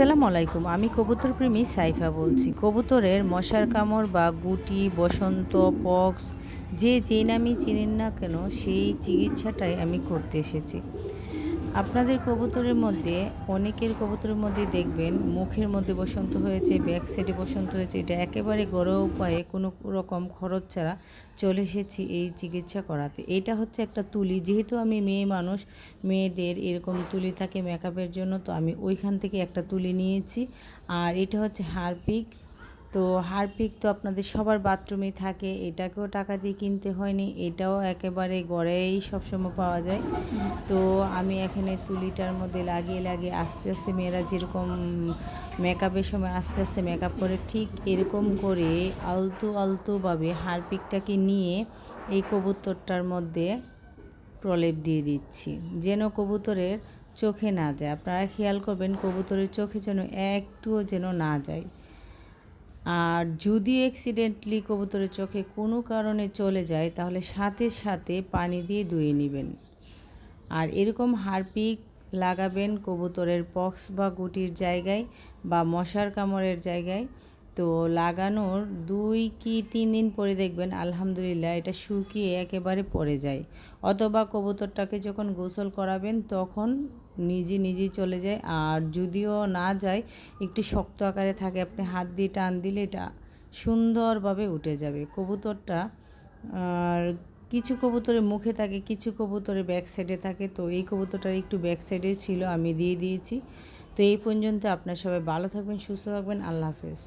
আসসালামু আলাইকুম, আমি কবুতর প্রেমী সাইফা বলছি। কবুতরের মশার কামড় বা গুটি, বসন্ত, পক্স, যে যে নামই চিনেন না কেন, সেই চিকিৎসাটাই আমি করতে এসেছি। আপনাদের কবুতরের মধ্যে, অনেকের কবুতরের মধ্যে দেখবেন মুখের মধ্যে বসন্ত হয়েছে ব্যাক সাইডে বসন্ত হয়েছে। এটা একেবারে ঘরোয়া উপায়ে কোনো রকম খরচ ছাড়া চলে এসেছি এই চিকিৎসা করাতে। এটা হচ্ছে একটা তুলি। যেহেতু আমি মেয়ে মানুষ, মেয়েদের এরকম তুলি থাকে মেকআপের জন্য, তো আমি ওইখান থেকে একটা তুলি নিয়েছি। আর এটা হচ্ছে হারপিক। তো হারপিক তো আপনাদের সবার বাথরুমেই থাকে, এটাকেও টাকা দিয়ে কিনতে হয়নি, এটাও একেবারে গড়েই সবসময় পাওয়া যায়। তো আমি এখানে তুলিটার মধ্যে লাগিয়ে লাগিয়ে আস্তে আস্তে মেয়েরা যেরকম মেকআপের সময় আস্তে আস্তে মেকআপ করে, ঠিক এরকম করে আলতু, আলতুভাবে হারপিকটাকে নিয়ে এই কবুতরটার মধ্যে প্রলেপ দিয়ে দিচ্ছি, যেন কবুতরের চোখে না যায়। আপনারা খেয়াল করবেন কবুতরের চোখে যেন একটুও যেন না যায়। আর যদি অ্যাক্সিডেন্টলি কবুতরের চোখে কোনো কারণে চলে যায়, তাহলে সাথে সাথে পানি দিয়ে ধুয়ে নেবেন। আর এরকম হারপিক লাগাবেন কবুতরের পক্স বা গুটির জায়গায় বা মশার কামড়ের জায়গায়। তো লাগানোর দুই কি তিন দিন পরে দেখবেন, আলহামদুলিল্লাহ, এটা শুকিয়ে একেবারে পড়ে যায়। অথবা কবুতরটাকে যখন গোসল করাবেন, তখন নিজে নিজেই চলে যায়। আর যদিও না যায়, একটু শক্ত আকারে থাকে, আপনি হাত দিয়ে টান দিলে এটা সুন্দরভাবে উঠে যাবে। কবুতরটা, আর কিছু কবুতরের মুখে থাকে, কিছু কবুতরের ব্যাক সাইডে থাকে, তো এই কবুতরটার একটু ব্যাক সাইডে ছিল, আমি দিয়ে দিয়েছি। তো এই পর্যন্ত আপনার সবাই ভালো থাকবেন, সুস্থ থাকবেন, আল্লাহ হাফেজ।